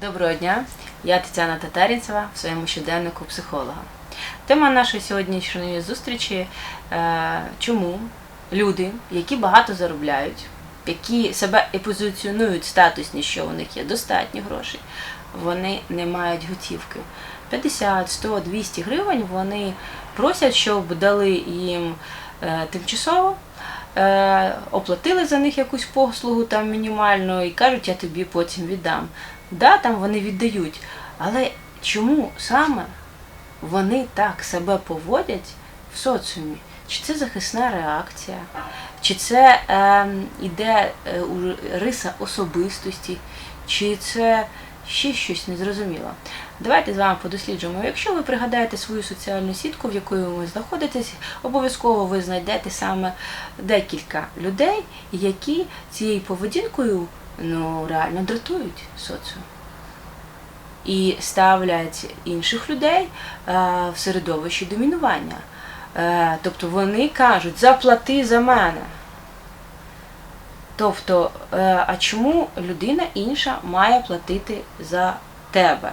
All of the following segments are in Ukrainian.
Доброго дня, я Тетяна Татарінцева в своєму щоденнику психолога. Тема нашої сьогоднішньої зустрічі е, чому люди, які багато заробляють, які себе і позиціонують статусні, що у них є достатньо грошей, вони не мають готівки. 50, 100, 200 гривень вони просять, щоб дали їм е, тимчасово. Е, оплатили за них якусь послугу там мінімальну і кажуть, я тобі потім віддам. Да, там вони віддають. Але чому саме вони так себе поводять в соціумі? Чи це захисна реакція, чи це е, іде е, риса особистості, чи це ще щось незрозуміло. Давайте з вами подосліджуємо. Якщо ви пригадаєте свою соціальну сітку, в якої ви знаходитесь, обов'язково ви знайдете саме декілька людей, які цією поведінкою ну, реально дратують соціум. І ставлять інших людей е, в середовищі домінування. Е, тобто вони кажуть, заплати за мене. Тобто, е, а чому людина інша має платити за тебе?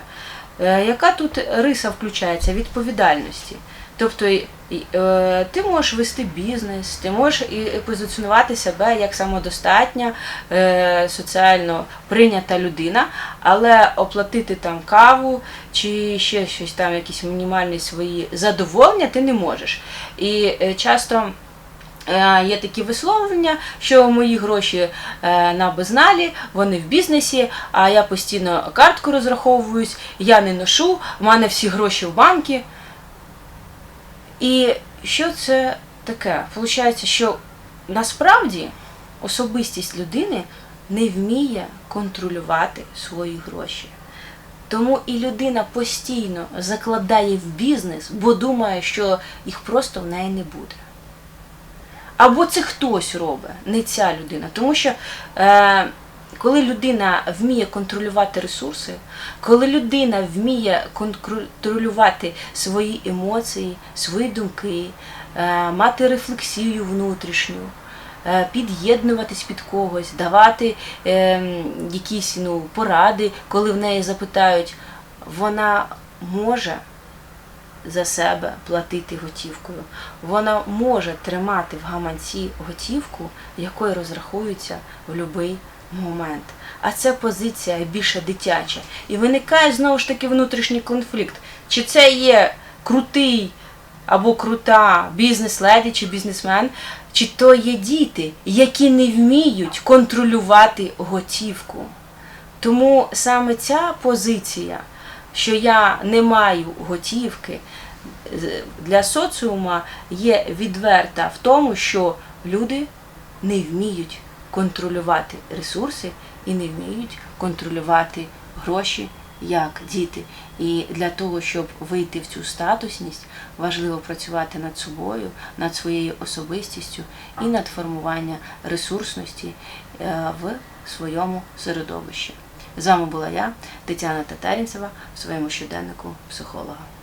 Яка тут риса включається відповідальності? Тобто е, ти можеш вести бізнес, ти можеш і позиціонувати себе як самодостатня, е, соціально прийнята людина, але оплатити там каву чи ще щось там, якісь мінімальні свої задоволення ти не можеш. І е, часто. Є такі висловлення, що мої гроші на безналі, вони в бізнесі, а я постійно картку розраховуюсь, я не ношу, в мене всі гроші в банки. І що це таке? Получається, що насправді особистість людини не вміє контролювати свої гроші. Тому і людина постійно закладає в бізнес, бо думає, що їх просто в неї не буде. Або це хтось робить, не ця людина. Тому що е, коли людина вміє контролювати ресурси, коли людина вміє контролювати свої емоції, свої думки, е, мати рефлексію внутрішню, е, під'єднуватись під когось, давати е, якісь ну, поради, коли в неї запитають, вона може за себе платити готівкою. Вона може тримати в гаманці готівку, якою розрахуються в будь-який момент. А це позиція більше дитяча. І виникає знову ж таки внутрішній конфлікт. Чи це є крутий або крута бізнес-леді чи бізнесмен, чи то є діти, які не вміють контролювати готівку. Тому саме ця позиція, що я не маю готівки, для соціума є відверта в тому, що люди не вміють контролювати ресурси і не вміють контролювати гроші як діти. І для того, щоб вийти в цю статусність, важливо працювати над собою, над своєю особистістю і над формуванням ресурсності е, в своєму середовищі. З вами була я, Тетяна Татарінцева, в своєму щоденнику психолога.